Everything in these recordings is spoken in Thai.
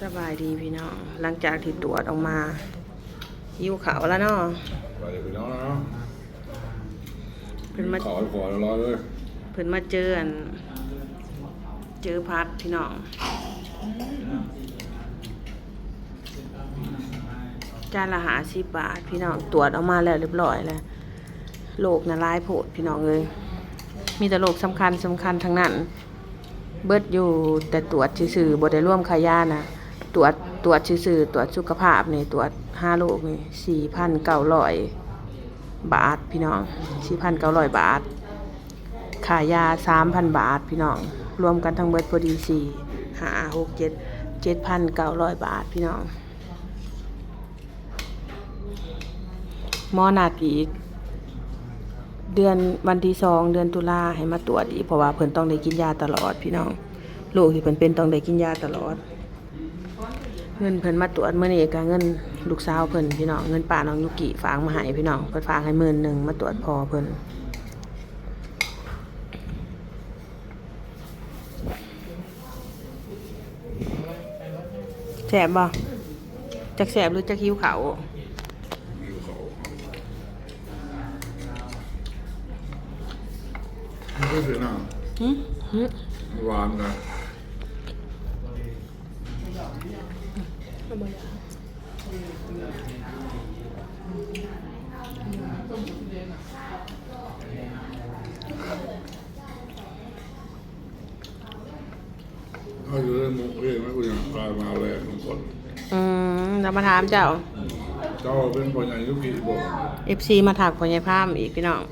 สบายดีพี่น้อง หลังจากที่ตรวจออกมาหิวเขาวแล้วเนาะไปเลยพี่น้องนะเพิ่นมาขอให้ขอร้อยเลยเพิ่นมาเจออันเจอพัดพี่น้องจานละหาสิบบาท พี่น้องตรวจออกมาแล้วเรียบร้อยแล้วโรคน่ะร้ายโผดพี่น้องเลยมีแต่โรคสำคัญสำคัญทั้งนั้น เบิดอยู่แต่ตรวจซื่อๆบ่ได้ร่วมขายานะ ตรวจตรวจซื่อๆตรวจสุขภาพนี่ตรวจห้าโรคนี่สี่พันเก้าร้อยบาทพี่น้องสี่พันเก้าร้อยบาทขายาสามพันบาทพี่น้องรวมกันทั้งเบิดพอดีสี่ห้าหกเจ็ดเจ็ดพันเก้าร้อยบาทพี่น้องหมอนัดอีกเดือนวันที่สองเดือนตุลาให้มาตรวจอีกเพราะว่าเพิ่นต้องได้กินยาตลอดพี่น้องลูกที่เพิ่นเป็นต้องได้กินยาตลอด เงินเพิ่นมาตรวจมื้อนี้ก็เงินลูกสาวเพิ่นพี่น้องเงินป้าน้องยุกิฝากมาให้พี่น้องเพิ่นฝากให้หมื่นหนึ่งมาตรวจพอเพิ่นแสบบ่จักแสบหรือจักหิวเขาวมีเขาไม่ใช่เสียหน้าหึหึหวานนะ ถ้าอยู่ในมุกเองนะกูยังกลายมาแรงทุกคนอืมเรามาถามเจ้า เจ้าเป็นปัญญายุกิบอก FC มาถักพญายพามอีกพี่น้อง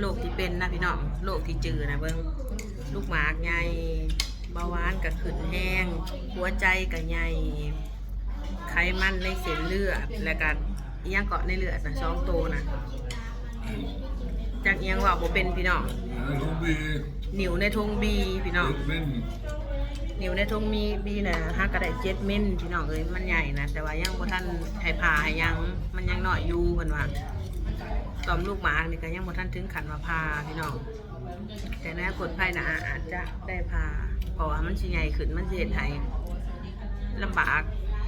โรคที่เป็นนะพี่น้องโรคที่จือนะเบิ่งลูกหมากใหญ่เบาหวานกับขึ้นแห้ง หัวใจกับใหญ่ไขมันในเส้นเลือดและก็อีหยังเกาะในเลือดนะสองโตนะจากเอียงว่าบ่เป็นพี่น้องในทุกปีนิ้วในทงบีพี่น้องเล่นนิ้วในทงมีบีนะฮักกระไดเจ็ดเม่นพี่น้องเอ้ยมันใหญ่นะแต่ว่ายังบ่ทันให้ผ่าให้ยังมันยังหน้อยอยู่เพิ่นว่า ตอมลูกหมากนี่ก็ยังบ่ทันถึงขันว่าผ่าพี่น้องแต่ในอนาคตภายน้าอาจจะได้ผ่าเพราะว่ามันสิใหญ่ขึ้นมันสิเฮ็ดให้ลำบาก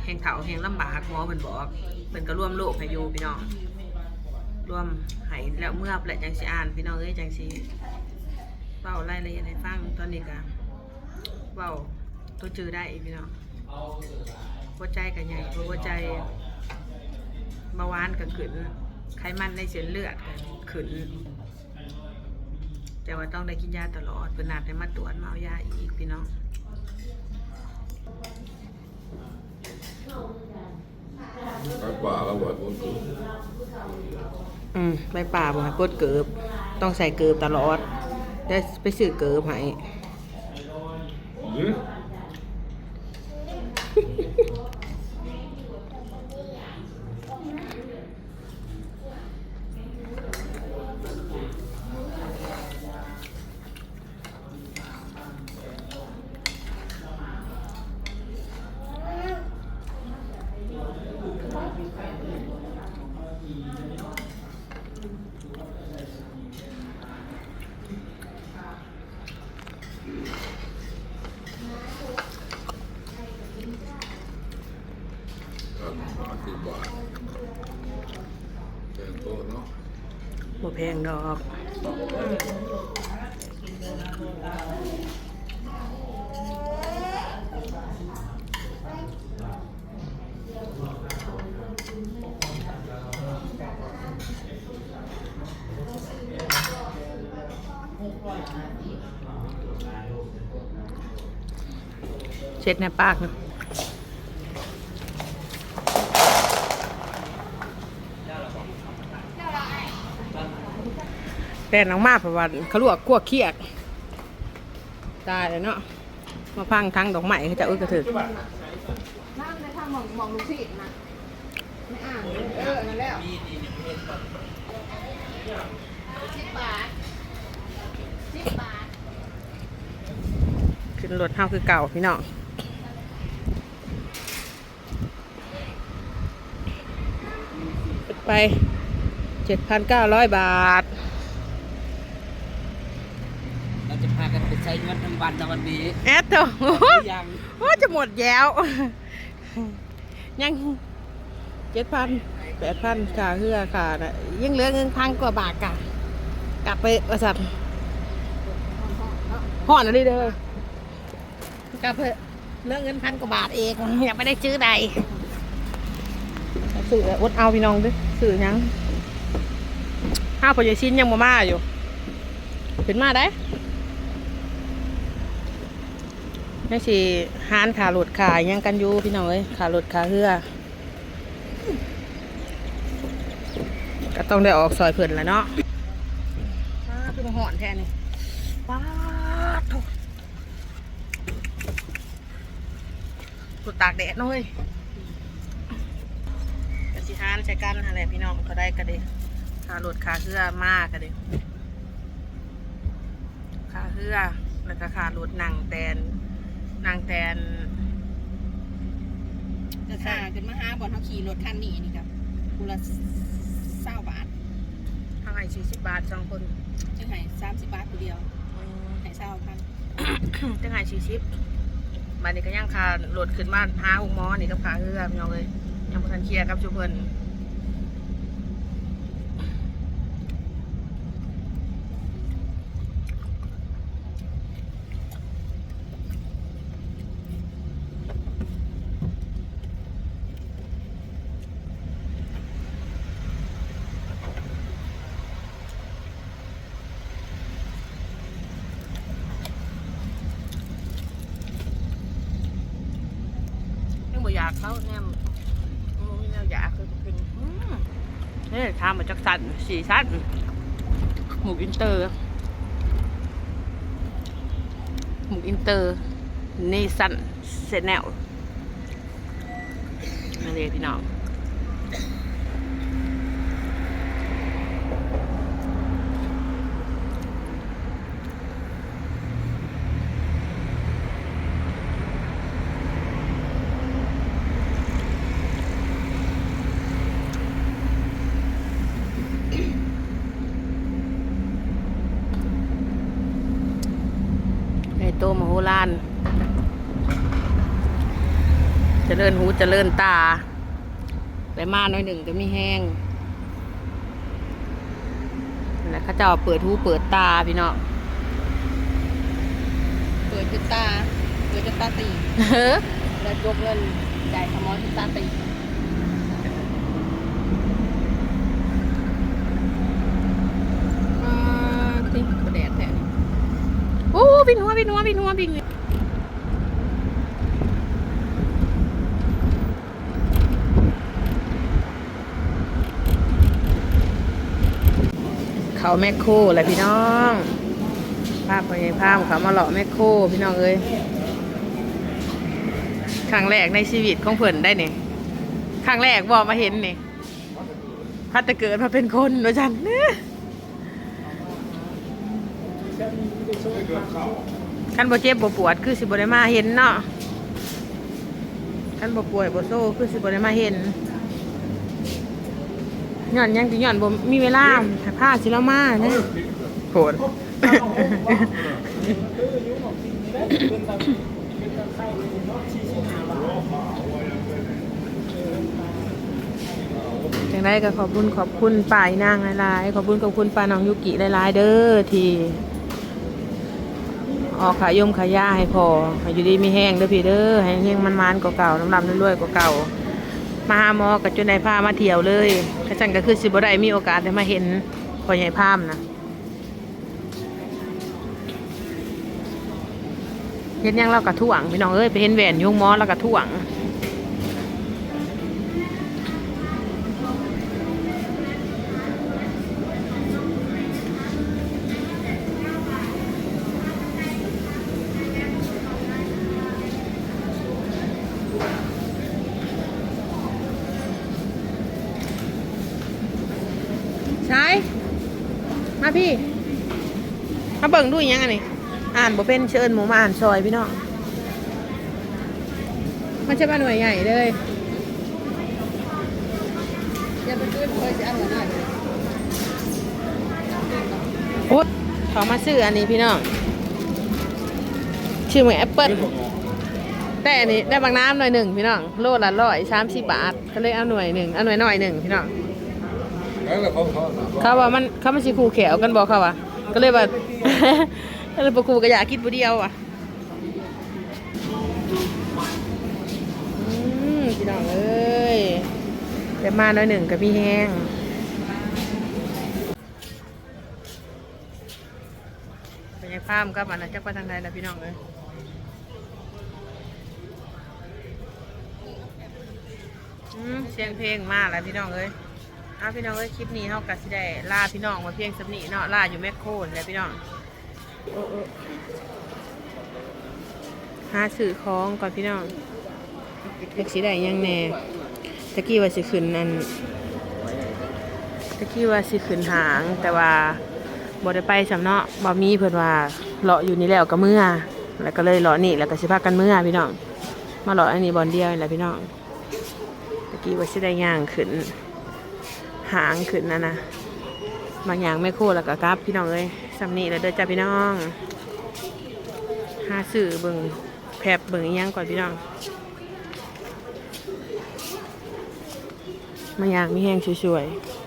แห่งเฒ่าแห่งลำบากหมอเพิ่นบอกเพิ่นก็ร่วมโลกให้อยู่พี่น้องร่วมให้แล้วเมื่อและจังสิอ่าน พี่น้องเอ้ยจังสิเว้ารายละเอียดให้ฟังตอนนี้ก็เว้าตัวจือได้พี่น้องหัวใจกับใหญ่หัวใจเบาหวานก็ขึ้น ไขมันในเส้นเลือดก็ขึ้น แต่ว่าต้องได้กินยาตลอดเป็นนัดให้มาตรวจมาเอายาอีกพี่น้องไปป่าแล้วไหวบนกูอืมไปป่าบ่ให้กดเกิบต้องใส่เกิบตลอด ได้ไปซื้อเกิบให้ นี่ กันมาสิบบาทเป็นโตเนาะ บ่แพงดอก เช็ดในปากนะ แต่น้องมาเพราะว่าเขาลวกกลัวเคียกตายเลยเนาะมาพังทั้งดอกไม้เขาจะอึกกระถึกนั่งในทางมองมองลูกศิษย์นะไม่อ่านเออนั่นแล้วสิบบาทสิบบาทขึ้นรถเฮาคือเก่าพี่น้องไปเจ็ดพันเก้าร้อยบาท ช้เงินทั้งวันในวันนี้แอดตัวโอ้โหยังโอ้จะหมดแล้ว ยังเจ็ดพันแปดพันค่าเฮือค่าน่ะยังเหลือเงินพันกว่าบาทกะกลับไปว่าสัตว์ห่อนอะไรเด้อกลับไปเหลือเงินพันกว่าบาทเองยังไม่ได้ซื้อใดสื่ออดเอาพี่น้องด้วยสื่อหยังห้าพอยายชิ้นยังมามาอยู่เป็นมาได้ นี่สิหานขาหลุดขายังกันอยู่พี่น้องเอ้ยขาหลุดขาเหือก็ต้องได้ออกซอยเพิ่นแล้วเนาะป้าคือมาหอนแทนนี่ป้าดโถสุดตากแดดเนาะเว้ยกันสิหานใช้กันอะไรพี่น้องเขาได้กันเด้ขาหลุดขาเหือมากกันเด้ขาเหือแล้วก็ขาหลุดหนังแตน นางแตนจะค่าขึ้นมาหาบอลเขาขี่รถคันนี้นี่ครับคูละเศร้าบาททางไอสี่สิบบาทสองคนจะให้สามสิบบาทคนเดียวให้เศร้าพันจังไงสี่สิบบัดนี้ก็ย่างคาโหลดขึ้นมาหาหงหมอนี่กับขาเรือพี่น้องเลยยังบ่ทันเคลียร์กับชุเพิ่นากเขาเนมอืมมีแนวอยากคือกินนี่ทำมาจากสันสีสันหมูอินเตอร์ หมูอินเตอร์นีสันเซนแนลนั่นเองพี่น้อง โตมโหฬารเจริญหูเจริญตาไปมาหน่อยหนึ่งก็มีแห้งแล้วเขาเจ้าเปิดหูเปิดตาพี่น้องเปิดจุดตาเปิดจุดตาตีเฮ้อแล้วยกเงินจ่ายขโมยจุดตาตีอ่าติ๊กประแดดแทน โอ้บินหัวบินหัวบินหัวบินเขาแมคโครแหละพี่น้องภาพพยายภาพเขามาเลาะแมคโคพี่น้องเอ้ยครั้งแรกในชีวิตของเพิ่นได้เนี่ยครั้งแรกบอกมาเห็นเนี่ยพัดแต่เกิดมาเป็นคนโดยฉันเนี่ย คันบ่เจ็บบ่ปวดคือสิบ่ได้มาเห็นเนาะคันบ่ป่วยบ่โซคือสิบ่ได้มาเห็นย้อนยังสิย้อนบ่มีเวลาถ้าพาสิเรามาเด้อโหดจังไดก็ขอบคุณขอบคุณป้ายนางหลายๆขอบคุณขอบคุณป้าน้องยุกิหลายๆเด้อที่ ออกขายมขายาให้พอให้อยู่ดีมีแห้งเด้อพี่เด้อให้แห้งมันมันๆกว่าเก่าน้ำลำรวยๆกว่าเก่ามาหาหมอกับจนได้พามาเที่ยวเลยกระจังก็คือสิบได้มีโอกาสได้มาเห็นพ่อใหญ่ภาพนะเห็นยังเรากระถ่วงพี่น้องเอ้ยไปเห็นแหวนยุงมอเรากระถ่วง ใช่มาพี่ มาเบิ่งดูอีกยังอันนี้อ่านบ่เป็นเชิญหมูมาอ่านซอยพี่น้องมันใช่บ้านหน่วยใหญ่เลยอย่าไปซื้อเคยจะเอาหัวหน้าโอ๊ยขามาซื้ออันนี้พี่น้องชื่อเหมือนแอปเปิ้ลแต่อันนี้ได้บางน้ำหน่อยหนึ่งพี่น้องโลละร้อยสามสิบบาทก็เลยเอาหน่วยหนึ่งเอาหน่วยหน่อยหนึ่งพี่น้อง แล้วเขาเขาเขาว่ามันเขามันสิคู่แขวกันบอกเขาว่าก็เลยว่าก็เลยประคูก็อยากกินผู้เดียวอะอืมพี่น้องเอ้ยแต่มาหน่อยหนึ่งกับพี่แห้งไปยังฟาร์มกับอันนั้นจักไปทางใดแล้วพี่น้องเอ้ยอืมเสียงเพลงมากแล้วพี่น้องเอ้ย อ้าพี่น้องเอ้ยคลิปนี้เฮาก็สิได้ลาพี่น้องมาเพียงสำนีเนาะลาอยู่แมคโคนี่แหละพี่น้องโอ้โอ้หาซื้อของก่อนพี่น้องเล็กสิได้หยังแน่ตะกี้ว่าสิขึ้นนั่นตะกี้ว่าสิขึ้นหางแต่ว่าบ่ได้ไปสำเนาะบ่มีเพิ่นว่าเลาะอยู่นี่แล้วก็เมื่อแล้วก็เลยเลาะนี่แล้วก็สิพากันเมื่อพี่น้องมาเลาะอันนี้บอลเดียวนี่แหละพี่น้องตะกี้ว่าสิได้ย่างขึ้น หางขึ้นนะนะบางอย่างไม่โคแล้วก็กรับพี่น้องเอ้ยสำนีแล้วเด้อจ้าพี่น้องหาสื่อเบิงแผบเบิงยังก่อนพี่น้องบางอย่างมีแห้งสวยๆ